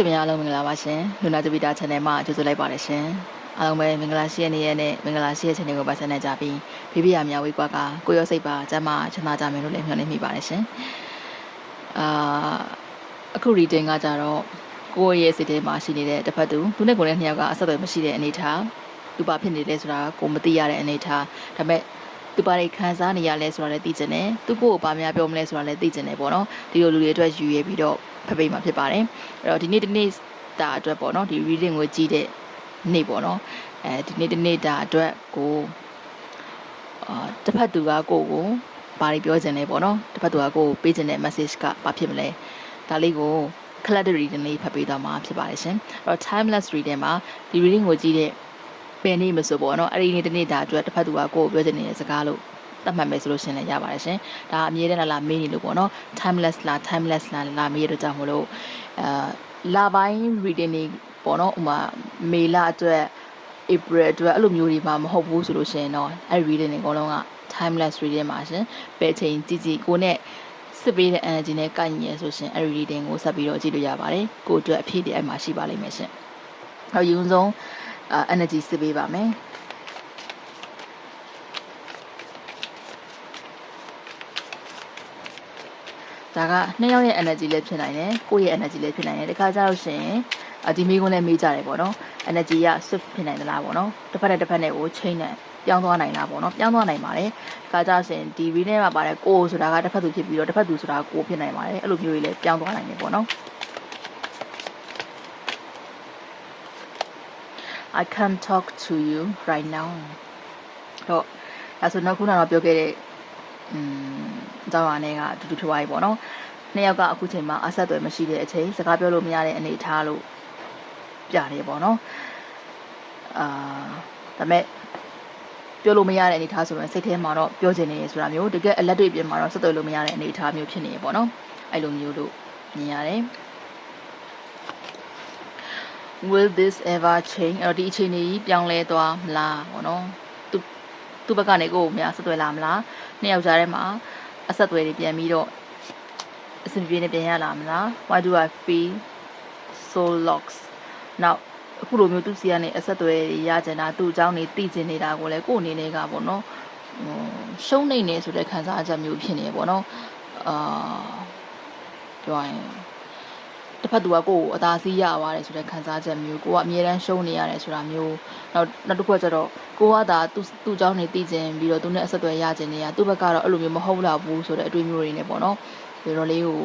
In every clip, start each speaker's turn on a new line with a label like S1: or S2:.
S1: စ်မများအားလုံးမင်္ဂလာပါရှင်လူနာတပီတာ channel မှာကြိုဆိုလိုက်ပါတယ်ရှင်အားလုံးပဲမင်္ဂလာရှိတဲ့နေ့ရက်နဲ့မင်္ဂလာရှိတဲ့ channel ကိုပါဆက်နေကြပြီးဖိဖိရများဝေးကွာကကိုရောစိတ်ပါကျမ်းမာချမ်းသာကြမယ်လို့လည်းမျှော်လင့်မိပါတယ်ရှင်အာအခု reading ကကြတော့ကိုယ့်ရဲ့စိတ်ထဲမှာရှိနေတဲ့တစ်ဖက်သူသူနဲ့ကိုယ်နဲ့နှစ်ယောက်ကအဆက်အသွယ်မရှိတဲ့အနေအထားသူဘာဖြစ်နေလဲဆိုတာကိုမသိရတဲ့အနေအထားဒါပေမဲ့ သူဘာတွေခံစားနေရလဲဆိုတာလည်းသိချင်တယ်သူကိုယ်ကိုဘာများပြောမလဲဆိုတာလည်းသိချင်တယ်ပေါ့နော်ဒီလိုလူတွေအတွက်ယူရပြီးတော့ဖပိမှာဖြစ်ပါတယ်အဲ့တော့ဒီနေ့ဒီနေ့တာအတွက်ပေါ့နော်ဒီ reading ကိုကြည့်တဲ့နေ့ပေါ့နော်အဲဒီနေ့ဒီနေ့တာအတွက်ကိုအာတစ်ဖက်သူကကိုယ့်ကိုဘာတွေပြောချင်လဲပေါ့နော်တစ်ဖက်သူကကိုယ့်ကိုပေးချင်တဲ့ message ကဘာဖြစ်မလဲဒါလေးကို collective reading လေးဖတ်ပေးသွားမှာဖြစ်ပါတယ်ရှင်အဲ့တော့ timeless reading မှာဒီ reading ကိုကြည့်တဲ့ ပယ်နေမဆိုပေါ့နော်အဲ့ဒီနေ့တစ်နေ့တာအတွက်တစ်ဖက်သူကကိုယ့်ကိုပြောချင်နေတဲ့စကားလို့သတ်မှတ်မယ်ဆိုလို့ရှရင်လည်းရပါတယ်ရှင်။ဒါအမြဲတမ်းလာမေးနေလို့ပေါ့နော် timeless လား timeless လားလာမေးရတော့ကြောင့်မလို့အာလာပိုင်း reading တွေပေါ့နော်ဥမာမေလအတွက် April အတွက်အဲ့လိုမျိုးတွေမှမဟုတ်ဘူးဆိုလို့ရှရင်တော့အဲ့ reading တွေအကုန်လုံးက timeless reading ပါရှင်။ဘယ်ချိန်ကြည့်ကြည့်ကိုနဲ့စစ်ပေးတဲ့ energy နဲ့ကိုက်ညီရဆိုရှင်အဲ့ reading ကိုဆက်ပြီးတော့ကြည့်လို့ရပါတယ်။ကိုအတွက်အဖြစ်တည်းအဲ့မှာရှိပါလိမ့်မယ်ရှင်။ဟောယူဆုံးအာ energy စစ်ပေးပါမယ်။ဒါကနှစ်ယောက်ရဲ့ energy လည်းဖြစ်နိုင်တယ်ကိုယ့်ရဲ့ energy လည်းဖြစ်နိုင်တယ်တခါကျတော့ရှင်အဒီမိကုန်းလည်းမေးကြတယ်ပေါ့နော် energy က shift ဖြစ်နိုင်သလားပေါ့နော်တစ်ဖက်နဲ့တစ်ဖက်နဲ့ကို chain နဲ့ပြောင်းသွားနိုင်လားပေါ့နော်ပြောင်းသွားနိုင်ပါတယ်တခါကျရှင်ဒီ read နဲ့မှာပါတယ်ကိုဆိုတာကတစ်ဖက်သူဖြစ်ပြီးတော့တစ်ဖက်သူဆိုတာကိုဖြစ်နိုင်ပါတယ်အဲ့လိုမျိုးတွေလည်းပြောင်းသွားနိုင်တယ်ပေါ့နော် I can't talk to you right now တော့ဒါဆိုတော့ခုနကတော့ပြောခဲ့တဲ့อืมအကြောင်းအရာနဲ့ကအတူတူဖြစ်သွားပြီပေါ့နော်နှစ်ယောက်ကအခုချိန်မှာအဆက်အသွယ်မရှိတဲ့အချိန်စကားပြောလို့မရတဲ့အနေအထားလို့ပြတယ်ပေါ့နော်အာဒါပေမဲ့ပြောလို့မရတဲ့အနေအထားဆိုရင်စိတ်ထဲမှာတော့ပြောချင်နေရဆိုတာမျိုးတကယ်အလက်တွေပြင်မှာတော့ဆက်သွယ်လို့မရတဲ့အနေအထားမျိုးဖြစ်နေရပေါ့နော်အဲ့လိုမျိုးလို့မြင်ရတယ် will this ever change အဲ့တော့ဒီအခြေအနေကြီးပြောင်းလဲသွားမလားပေါ့နော်သူသူ့ဘက်ကနေကိုယ်ကိုများဆက်သွယ်လာမလားနှစ်ယောက်ကြားထဲမှာအဆက်အသွယ်တွေပြန်ပြီးတော့အဆင်ပြေနေပြန်ရလာမလား why do i feel so lost now အခုလိုမျိုးသူစီကနေအဆက်အသွယ်တွေရကြတာသူ့အကြောင်းနေသိကျင်နေတာကိုလည်းကိုယ်အနေနဲ့ကပေါ့နော်ဟိုရှုံးနေနေဆိုတဲ့ခံစားချက်မျိုးဖြစ်နေပေါ့နော်အာပြောရင် တစ်ဖက်သူကကိုယ့်ကိုအသာစီးရပါတယ်ဆိုတဲ့ခံစားချက်မျိုးကိုကအမြဲတမ်းရှုံးနေရတယ်ဆိုတာမျိုးနောက်နောက်တစ်ခုကကျတော့ကိုကသာသူ့သူ့เจ้าနေတည်ခြင်းပြီးတော့သူနဲ့အဆက်အသွယ်ရခြင်းနေရသူ့ဘက်ကတော့အဲ့လိုမျိုးမဟုတ်တော့ဘူးဆိုတဲ့အတွေ့အမျိုးတွေနဲ့ပေါ့နော်ဒီတော့လေးကို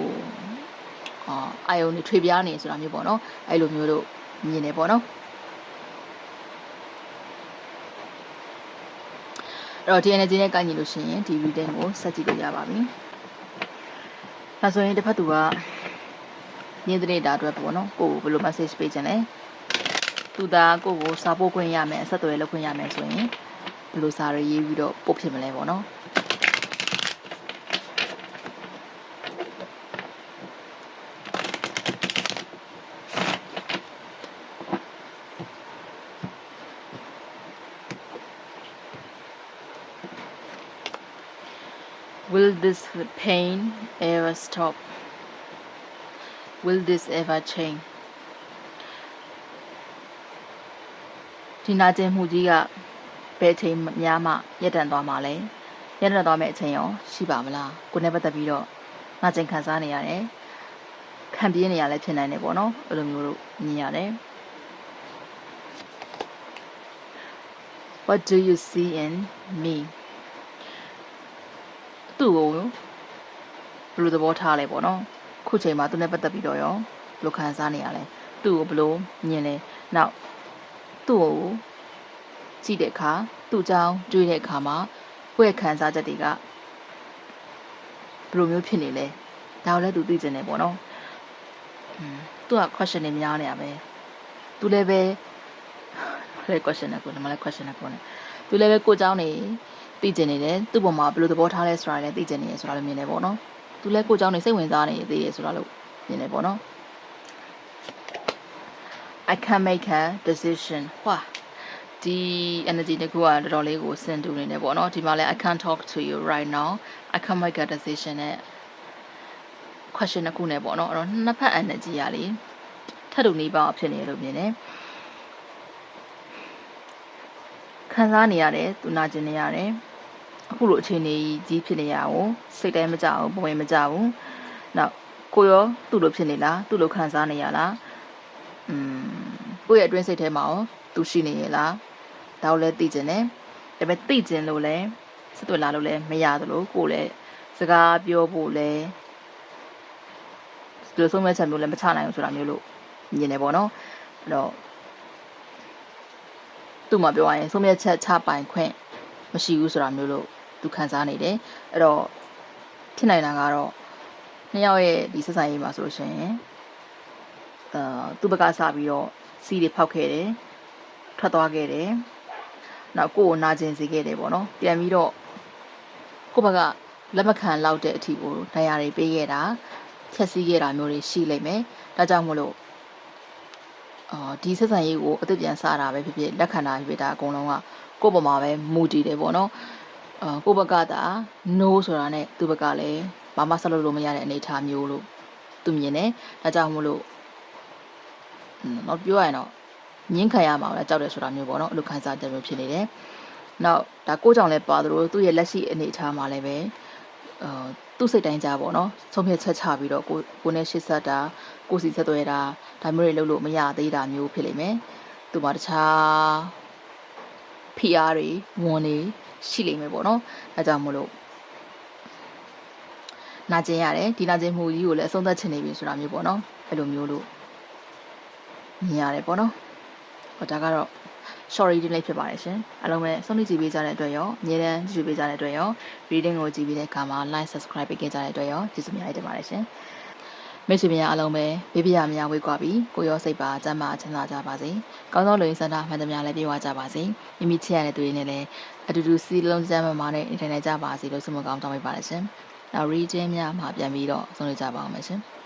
S1: အာအာယုန်တွေထွေပြားနေဆိုတာမျိုးပေါ့နော်အဲ့လိုမျိုးတို့မြင်နေပေါ့နော်အဲ့တော့ဒီ energy နဲ့ကိုက်ညီလို့ရှိရင်ဒီ reading ကိုဆက်ကြည့်လို့ရပါပြီ။ဒါဆိုရင်တစ်ဖက်သူက ညင်းတဲ့တာအတွက်ပေါ့နော်ကိုကိုဘယ်လို message ပေးခြင်းလဲသူသားကိုကိုစာပို့ခွင့်ရမယ်ဆက်သွယ်လုပ်ခွင့်ရမယ်ဆိုရင်ဘယ်လိုစာရေးရေးပြီးတော့ပို့ဖြစ်မလဲပေါ့နော် Will this pain ever stop? Will this ever change? ဒီနာကျင်မှုကြီးကဘယ်အချိန်များမှရပ်တန့်သွားမှာလဲရပ်တန့်သွားမယ့်အချိန်ရောရှိပါမလားကိုယ်နဲ့ပတ်သက်ပြီးတော့နာကျင်ခံစားနေရတယ်ခံပြင်းနေရလဲဖြစ်နိုင်တယ်ပေါ့နော်အဲ့လိုမျိုးလို့မြင်ရတယ် What do you see in me သူ့ကိုဘယ်လိုသဘောထားလဲပေါ့နော် ခုချိန်မှာသူနဲ့ပတ်သက်ပြီးတော့ရောဘယ်လိုခံစားနေရလဲသူ့ကိုဘယ်လိုမြင်လဲနောက်သူ့ကိုကြည့်တဲ့အခါသူ့အကြောင်းတွေးတဲ့အခါမှာကိုယ့်ရဲ့ခံစားချက်တွေကဘယ်လိုမျိုးဖြစ်နေလဲဒါကိုလည်းသူသိကျင်တယ်ပေါ့နော်อืมသူက question တွေများနေရပဲသူလည်းပဲလဲ question နဲ့ကိုဒီမှာလဲ question နဲ့ကိုနဲ့သူလည်းပဲကိုเจ้าနေသိကျင်နေတယ်သူ့ပုံမှာဘယ်လိုသဘောထားလဲဆိုတာလည်းသိကျင်နေရဆိုတာလည်းမြင်နေပေါ့နော် သူလည်းကိုเจ้าနေစိတ်ဝင်စားနေသေးရဆိုတာလို့မြင်နေပေါ့နော် I can make a decision ဟွာဒီ energy တကူကတော်တော်လေးကိုစင်တူနေတယ်ပေါ့နော်ဒီမှာလဲ I can't talk to you right now I can make a decision နဲ့ question တစ်ခုနဲ့ပေါ့နော်အဲ့တော့နှစ်ဖက် energy ရလေ ထပ်တူနေပါဖြစ်နေတယ်လို့မြင်တယ်ခံစားနေရတယ်သူနာကျင်နေရတယ် အခုလိုအခြေအနေကြီးဖြစ်နေရအောင်စိတ်တိုင်းမကြဘူးဘဝင်မကြဘူးနောက်ကိုရောသူ့လိုဖြစ်နေလားသူ့လိုခံစားနေရလားอืมကိုယ့်ရဲ့အတွင်းစိတ်ထဲမှာရောသူရှိနေရဲ့လားဒါကိုလည်းသိကျင်တယ်ဒါပေမဲ့သိကျင်လို့လည်းစသွေလာလို့လည်းမရသလိုကိုယ်လည်းစကားပြောဖို့လည်းဒီလိုဆုံးမဲ့ချက်မျိုးလည်းမချနိုင်ဘူးဆိုတာမျိုးလို့မြင်နေပေါ့နော်အဲ့တော့သူ့မှာပြောရရင်ဆုံးမဲ့ချက်ချပိုင်ခွင့်မရှိဘူးဆိုတာမျိုးလို့ သူခံစားနေတယ်အဲ့တော့ဖြစ်နိုင်တာကတော့နှစ်ယောက်ရဲ့ဒီဆက်ဆံရေးမှာဆိုလို့ရှိရင်အာသူ့ဘက်ကစပြီးတော့စီးတွေဖောက်ခဲ့တယ်ထွက်သွားခဲ့တယ်နောက်ကိုယ်ကိုနာကျင်စေခဲ့တယ်ပေါ့နော်ပြန်ပြီးတော့ကိုယ့်ဘက်ကလက်မခံလောက်တဲ့အထီကိုဒဏ်ရာတွေပေးခဲ့တာဖြက်စီးခဲ့တာမျိုးတွေရှိလိမ့်မယ်ဒါကြောင့်မို့လို့အာဒီဆက်ဆံရေးကိုအသက်ပြန်စတာပဲဖြစ်ဖြစ်လက်ခံတာဖြစ်ဖြစ်ဒါအကုန်လုံးကကိုယ့်ပေါ်မှာပဲမူတည်တယ်ပေါ့နော်အာ ကိုယ့်ဘက်ကသာ no ဆိုတာနဲ့သူ့ဘက်ကလည်းဘာမှဆက်လုပ်လို့မရတဲ့အနေအထားမျိုးလို့သူမြင်တယ်ဒါကြောင့်မို့လို့อืมတော့ပြောရရင်တော့ငင်းခံရမှာလည်းကြောက်တယ်ဆိုတာမျိုးပေါ့နော်အဲ့လိုခံစားချက်မျိုးဖြစ်နေတယ်နောက်ဒါကိုကြောင့်လည်းပါသလိုသူ့ရဲ့လက်ရှိအနေအထားမှာလည်းပဲအာသူ့စိတ်တိုင်းကြပေါ့နော်ဆုံးဖြတ်ချက်ချပြီးတော့ကိုကိုနဲ့ရှစ်ဆက်တာကိုစီဆက်သွဲတာဒါမျိုးတွေလုပ်လို့မရသေးတာမျိုးဖြစ်လိမ့်မယ်သူမှာတခြား PR တွေဝန်တွေရှိလိမ့်မယ်ပေါ့နော်အဲကြောင့်မို့လို့နာကျင်ရတယ်ဒီနာကျင်မှုကြီးကိုလည်းအဆုံးသတ်ချင်နေပြီဆိုတာမျိုးပေါ့နော်အဲ့လိုမျိုးလို့မြင်ရတယ်ပေါ့နော်ဟောဒါကတော့ sorry ဒီလေးဖြစ်ပါတယ်ရှင်အားလုံးပဲဆုံးဖြတ်ကြည့်ပေးကြတဲ့အတွက်ရောအမြဲတမ်းကြည့်ပေးကြတဲ့အတွက်ရော reading ကိုကြည့်ပြီးတဲ့အခါမှာ like subscribe ပေးခဲ့ကြတဲ့အတွက်ရောကျေးဇူးများတင်ပါတယ်ရှင် မိတ်ဆွေများအားလုံးပဲဘေးပြရများဝေးကွာပြီးကိုရောစိတ်ပါကျမ်းမာချမ်းသာကြပါစေ။ကောင်းသောလူရင်းစံတာမှန်သမျှလည်းပြေဝကြပါစေ။မိမိချစ်ရတဲ့သူတွေနဲ့လည်းအတူတူစီလုံးစမ်းမမနဲ့နေထိုင်နိုင်ကြပါစေလို့ဆုမကောင်းတောင်းပေးပါရရှင်။နောက် region များမှာပြန်ပြီးတော့ဆုံးဖြတ်ကြပါအောင်မယ်ရှင်။